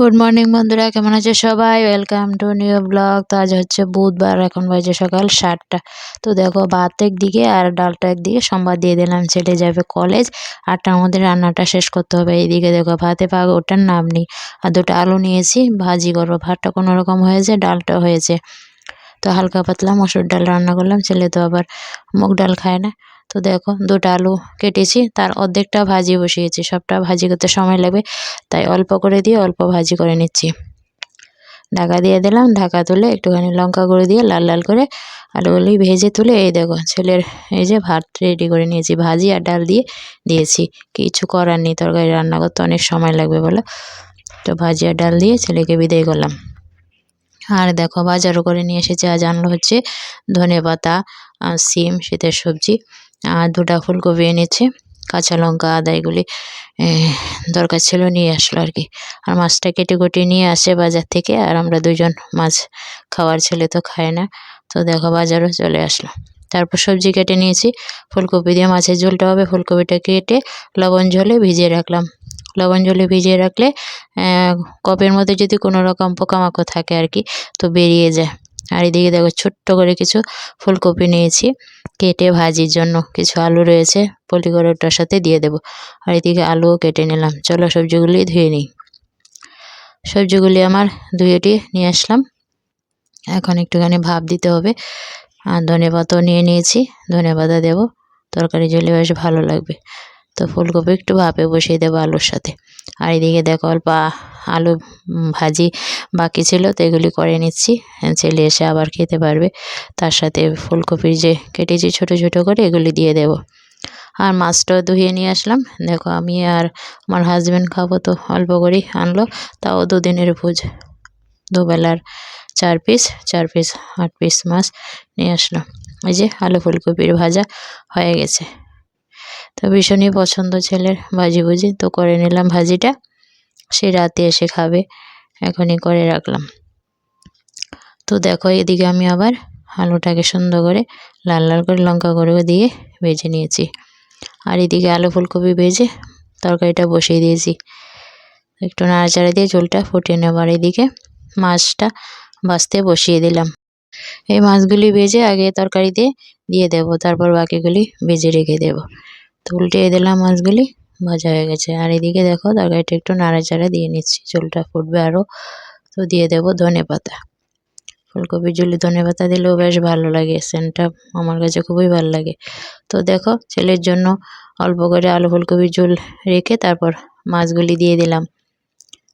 Good morning বন্ধুরা। কেমন আছে সবাই? ওয়েলকাম টু নিউ ব্লগ তো আজ হচ্ছে বুধবার, এখন বাজে সকাল সাতটা। তো দেখো, ভাত একদিকে আর ডালটা একদিকে, সোমবার দিয়ে দিলাম, ছেলে যাবে কলেজ আটটার মধ্যে রান্নাটা শেষ করতে হবে। এইদিকে দেখো, ভাতে পাক ওটার নাম নেই। আর দুটো আলু নিয়েছি, ভাজি করব। ভাতটা কোনো রকম হয়েছে ডালটা হয়েছে। তো হালকা পাতলা মসুর ডাল রান্না করলাম, ছেলে তো আবার মুগ ডাল খায় না। তো দেখো দুটো আলু কেটেছি, তার অর্ধেকটা ভাজি বসিয়েছি, সবটা ভাজি করতে সময় লাগবে, তাই অল্প করে দিয়ে অল্প ভাজি করে নিচ্ছি। ঢাকা দিয়ে দিলাম, ঢাকা তুলে একটুখানি লঙ্কা গুঁড়ো দিয়ে লাল লাল করে আলুগুলি ভেজে তুলে এই দেখো ছেলের এই যে ভাত রেডি করে নিয়েছি, ভাজি আর ডাল দিয়ে দিয়েছি। কিছু করার নেই, তরকারি রান্না করতে অনেক সময় লাগবে বলো। তো ভাজি আর ডাল দিয়ে ছেলেকে বিদায় করলাম। আর দেখো বাজারও করে নিয়ে এসেছে, আজ আনলো হচ্ছে ধনে পাতা সিম, শীতের সবজি। আর দুটা ফুলকপি এনেছে, কাঁচা লঙ্কা আদা এগুলি দরকার ছিল নিয়ে আসলো আর কি। আর মাছটা কেটে কুটে নিয়ে আসে বাজার থেকে, আর আমরা দুজন মাছ খাওয়ার ছেলে তো খায় না। তো দেখো বাজারও চলে আসলো। তারপর সবজি কেটে নিয়েছি, ফুলকপি দিয়ে মাছের ঝোলটা হবে, ফুলকপিটা কেটে লবণ ঝোলে ভিজিয়ে রাখলাম। লবণ জলে ভিজিয়ে রাখলে কপের মধ্যে যদি কোনো রকম পোকামাকড় থাকে আর কি, তো বেরিয়ে যায়। আর এদিকে দেখো ছোট্ট করে কিছু ফুলকপি নিয়েছি, কেটে ভাজির জন্য। কিছু আলু রয়েছে, পলি করে ওটার সাথে দিয়ে দেব। আর এদিকে আলুও কেটে নিলাম। চলো সবজিগুলি ধুয়ে নিই। সবজিগুলি আমার ধুয়েটি নিয়ে আসলাম। এখন একটুখানি ভাপ দিতে হবে। আর ধনে পাতাও নিয়ে নিয়েছি। ধনে পাতা দেবো। তরকারি জলে বেশ ভালো লাগবে। তো ফুলকপি একটু ভাপে বসিয়ে দেবো আলুর সাথে। আর এদিকে দেখো অল্প আলু ভাজি বাকি ছিল, তো এগুলি করে নিচ্ছি। ছেলে এসে আবার খেতে পারবে। তার সাথে ফুলকপির যে কেটেছি ছোট ছোট করে, এগুলি দিয়ে দেব। আর মাছটাও ধুয়ে নিয়ে আসলাম। দেখো আমি আর আমার হাজব্যান্ড খাব তো অল্প করেই আনলো। তাও দুদিনের ভোজ। দুবেলার চার পিস চার পিস আট পিস মাছ নিয়ে আসলাম এই যে আলু ফুলকপির ভাজা হয়ে গেছে। তো ভীষণই পছন্দ ছেলের। ভাজি ভুজি, তো করে নিলাম ভাজিটা। সে রাতে এসে খাবে, এখনই করে রাখলাম। তো দেখো, এদিকে আমি আবার আলুটাকে সুন্দর করে লাল লাল করে লঙ্কা করে দিয়ে ভেজে নিয়েছি। আর এদিকে আলু ফুলকপি ভেজে তরকারিটা বসিয়ে দিয়েছি। একটু নাড়াচাড়া দিয়ে ঝোলটা ফুটিয়ে নেবার এদিকে মাছটা বাছতে বসিয়ে দিলাম। এই মাছগুলি ভেজে আগে তরকারিতে দিয়ে দেব, তারপর বাকিগুলি ভেজে রেখে দেব। তো উল্টে দিলাম মাছগুলি, ভাজা হয়ে গেছে। আর এদিকে দেখো তরকারিটা একটু নাড়াচাড়া দিয়ে নিচ্ছি। ঝোলটা ফুটবে আরও তো দিয়ে দেব ধনে পাতা। ফুলকপির ঝুলি ধনে পাতা দিলেও বেশ ভালো লাগে সেন্টটা আমার কাছে খুবই ভালো লাগে। তো দেখো ছেলের জন্য অল্প করে আলু ফুলকপির ঝোল রেখে তারপর মাছগুলি দিয়ে দিলাম।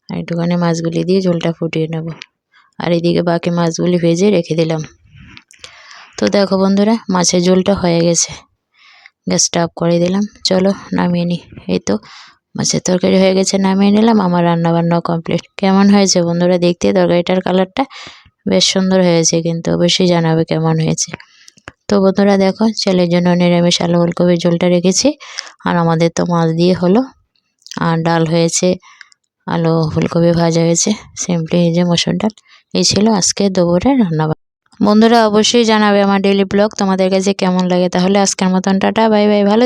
আর একটুখানি মাছগুলি দিয়ে ঝোলটা ফুটিয়ে নেব। আর এদিকে বাকি মাছগুলি ভেজে রেখে দিলাম। তো দেখো বন্ধুরা, মাছের ঝোলটা হয়ে গেছে। গ্যাসটা অফ করে দিলাম। চলো, নামিয়ে নিই এই তো, মাছের তরকারি হয়ে গেছে, নামিয়ে নিলাম। আমার রান্না বান্নাও কমপ্লিট কেমন হয়েছে বন্ধুরা দেখতে? তরকারিটার কালারটা বেশ সুন্দর হয়েছে, কিন্তু অবশ্যই জানাবে কেমন হয়েছে। তো বন্ধুরা দেখো, ছেলের জন্য নিরামিষ আলু ফুলকপির ঝোলটা রেখেছি। আর আমাদের তো মাছ দিয়ে হলো। আর ডাল হয়েছে, আলু ফুলকপি ভাজা হয়েছে। সিম্পলি এই যে মসুর ডাল। এই ছিল আজকে দুপুরে রান্না বন্ধুরা অবশ্যই জানাবে আমার ডেলি ব্লগ তোমাদের কাছে কেমন লাগে। তাহলে আজকের মতন টাটা, বাই বাই, ভালো